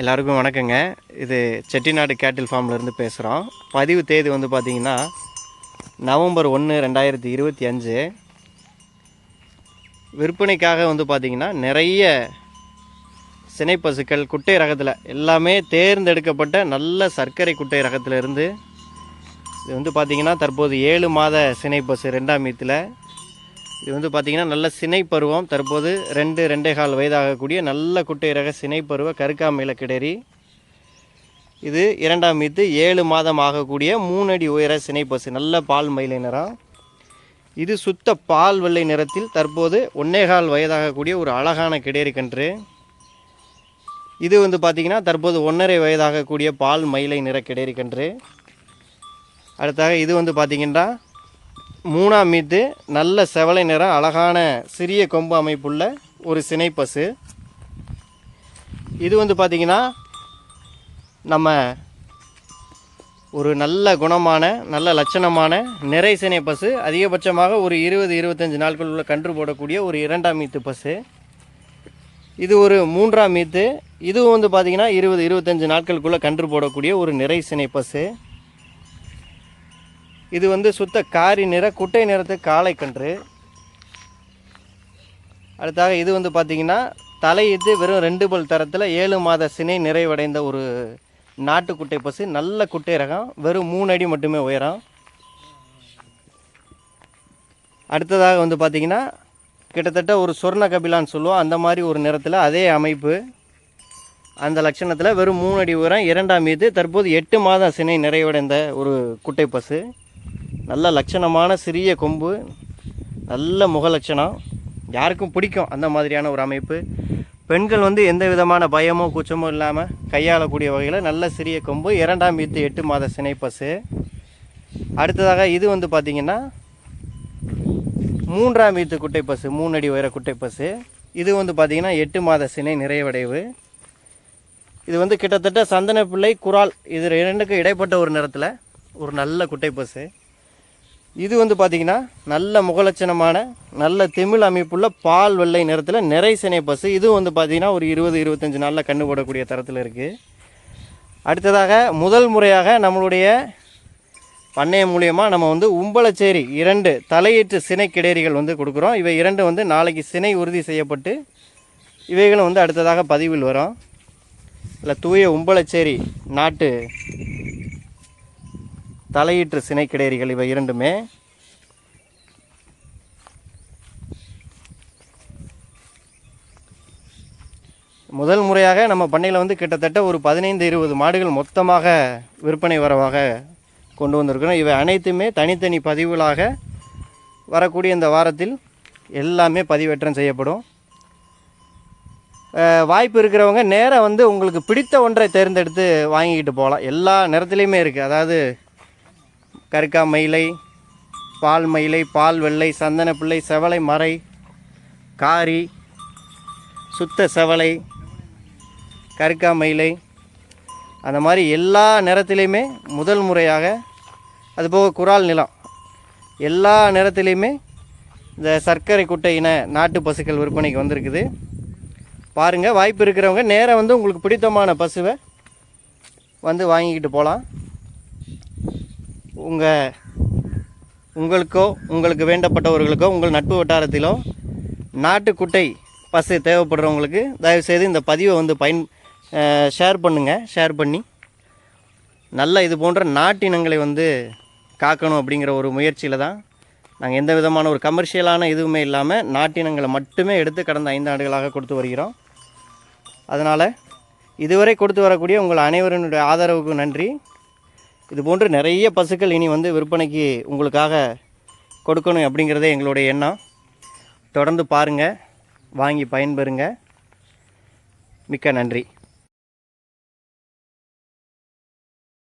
எல்லாருக்கும் வணக்கங்க. இது செட்டிநாடு கேட்டில் ஃபார்ம்லேருந்து பேசுகிறோம் பதிவு தேதி வந்து பார்த்திங்கன்னா நவம்பர் ஒன்று ரெண்டாயிரத்தி இருபத்தி அஞ்சு. விற்பனைக்காக வந்து பார்த்திங்கன்னா நிறைய சினை பசுக்கள் குட்டை ரகத்தில் எல்லாமே தேர்ந்தெடுக்கப்பட்ட நல்ல சர்க்கரை குட்டை ரகத்தில் இருந்து இது வந்து பார்த்திங்கன்னா தற்போது ஏழு மாத சினை பசு ரெண்டாம் மீத்தில் இது வந்து பார்த்திங்கன்னா நல்ல சினை பருவம் தற்போது ரெண்டு ரெண்டே கால் வயதாகக்கூடிய நல்ல குட்டை ரக சினை பருவ கருக்காமையில கிடரி. இது இரண்டாம் மீத்து ஏழு மாதம் ஆகக்கூடிய மூணடி உயர சினை பசு நல்ல பால் மயிலை நிறம் இது சுத்த பால் வெள்ளை நிறத்தில் தற்போது ஒன்னேகால் வயதாகக்கூடிய ஒரு அழகான கிடேரி கன்று. இது வந்து பார்த்திங்கன்னா தற்போது ஒன்றரை வயதாகக்கூடிய பால் மயிலை நிற கிடேரி கன்று. அடுத்தாக இது வந்து பார்த்திங்கன்னா மூணாம் மீத்து நல்ல செவலை நிறம் அழகான சிறிய கொம்பு அமைப்புள்ள ஒரு சினைப்பசு. இது வந்து பார்த்திங்கன்னா நம்ம ஒரு நல்ல குணமான நல்ல லட்சணமான நிறை சினை பசு அதிகபட்சமாக ஒரு இருபது இருபத்தஞ்சி நாட்களுள்ள கன்று போடக்கூடிய ஒரு இரண்டாம் மீத்து பசு. இது ஒரு மூன்றாம் மீத்து. இதுவும் வந்து பார்த்திங்கன்னா இருபது இருபத்தஞ்சி நாட்களுக்குள்ளே கன்று போடக்கூடிய ஒரு நிறை சினை பசு இது வந்து சுத்த காரி நிற குட்டை நிறத்து காளைக்கன்று அடுத்தாக இது வந்து பார்த்திங்கன்னா தலையிட்டு வெறும் ரெண்டு பல் தரத்தில் ஏழு மாத சினை நிறைவடைந்த ஒரு நாட்டு குட்டை பசு. நல்ல குட்டை ரகம் வெறும் மூணு அடி மட்டுமே உயரம். அடுத்ததாக வந்து பார்த்திங்கன்னா கிட்டத்தட்ட ஒரு சொர்ண கபிலான்னு சொல்லுவோம். அந்த மாதிரி ஒரு நிறத்தில் அதே அமைப்பு. அந்த லட்சணத்தில் வெறும் மூணு அடி உயரம் இரண்டாம் மீது தற்போது எட்டு மாதம் சினை நிறைவடைந்த ஒரு குட்டை பசு. நல்ல லட்சணமான சிறிய கொம்பு நல்ல முக லட்சணம். யாருக்கும் பிடிக்கும் அந்த மாதிரியான ஒரு அமைப்பு. பெண்கள் வந்து எந்த விதமான பயமோ கூச்சமோ இல்லாமல் கையாளக்கூடிய வகையில் நல்ல சிறிய கொம்பு இரண்டாம் வீத்து எட்டு மாத சினை பசு. அடுத்ததாக இது வந்து பார்த்திங்கன்னா மூன்றாம் வீத்து குட்டை மூணு அடி உயர குட்டை பசு. இது வந்து பார்த்திங்கன்னா எட்டு மாத சினை நிறைவடைவு. இது வந்து கிட்டத்தட்ட சந்தன பிள்ளை குரால் இது இரண்டுக்கும் இடைப்பட்ட ஒரு நிறத்தில் ஒரு நல்ல குட்டை பசு. இது வந்து பார்த்திங்கன்னா நல்ல முகலட்சணமான நல்ல தமிழ் அமைப்புள்ள பால் வெள்ளை நிறத்தில் நிறை சினை பசு. இதுவும் வந்து பார்த்திங்கன்னா ஒரு இருபது இருபத்தஞ்சி நாளில் கண்டு போடக்கூடிய தரத்தில் இருக்குது அடுத்ததாக முதல் முறையாக நம்மளுடைய பண்ணையம் மூலியமாக நம்ம வந்து உம்பளச்சேரி இரண்டு தலையீட்டு சினை கிடேரிகள் வந்து கொடுக்குறோம். இவை இரண்டு வந்து நாளைக்கு சினை உறுதி செய்யப்பட்டு இவைகளும் வந்து அடுத்ததாக பதிவில் வரும். இல்லை தூய உம்பளச்சேரி நாட்டு தலையீற்று சினை இவை இரண்டுமே. முதல் முறையாக நம்ம பண்ணையில் வந்து கிட்டத்தட்ட ஒரு பதினைந்து இருபது மாடுகள் மொத்தமாக விற்பனை வரவாக கொண்டு வந்திருக்கிறோம். இவை அனைத்துமே தனித்தனி பதிவுகளாக வரக்கூடிய இந்த வாரத்தில் எல்லாமே பதிவேற்றம் செய்யப்படும். வாய்ப்பு இருக்கிறவங்க நேராக வந்து உங்களுக்கு பிடித்த ஒன்றை தேர்ந்தெடுத்து வாங்கிக்கிட்டு போகலாம். எல்லா நிறத்துலையுமே இருக்குது அதாவது கருக்கா மயிலை பால் மயிலை பால் வெள்ளை சந்தனப்பிள்ளை செவலை மறை காரி சுத்த செவலை கருக்கா மயிலை. அந்த மாதிரி எல்லா நேரத்திலையுமே முதல் முறையாக அதுபோக குரால் நிலம். எல்லா நேரத்திலையுமே இந்த சர்க்கரை குட்டை இன நாட்டு பசுக்கள் விற்பனைக்கு வந்திருக்குது. பாருங்கள் வாய்ப்பு இருக்கிறவங்க நேராக வந்து உங்களுக்கு பிடித்தமான பசுவை வந்து வாங்கிக்கிட்டு போகலாம் உங்கள் உங்களுக்கோ உங்களுக்கு வேண்டப்பட்டவர்களுக்கோ உங்கள் நட்பு வட்டாரத்திலோ நாட்டுக்குட்டை பசு தேவைப்படுறவங்களுக்கு தயவுசெய்து இந்த பதிவை வந்து பயன் ஷேர் பண்ணுங்கள் ஷேர் பண்ணி. நல்ல இது போன்ற நாட்டினங்களை வந்து காக்கணும் அப்படிங்கிற ஒரு முயற்சியில் தான் நாங்கள் எந்த விதமான ஒரு கமர்ஷியலான இதுவுமே இல்லாமல் நாட்டினங்களை மட்டுமே எடுத்து கடந்த ஐந்து ஆண்டுகளாக கொடுத்து வருகிறோம். அதனால் இதுவரை கொடுத்து வரக்கூடிய உங்கள் அனைவருடைய ஆதரவுக்கு நன்றி. இது போன்று நிறைய பசுக்கள் இனி வந்து விற்பனைக்கு உங்களுக்காக கொடுக்கணும் அப்படிங்கிறதே எங்களுடைய எண்ணம். தொடர்ந்து பாருங்கள் வாங்கி பயன்பெறுங்க. மிக்க நன்றி.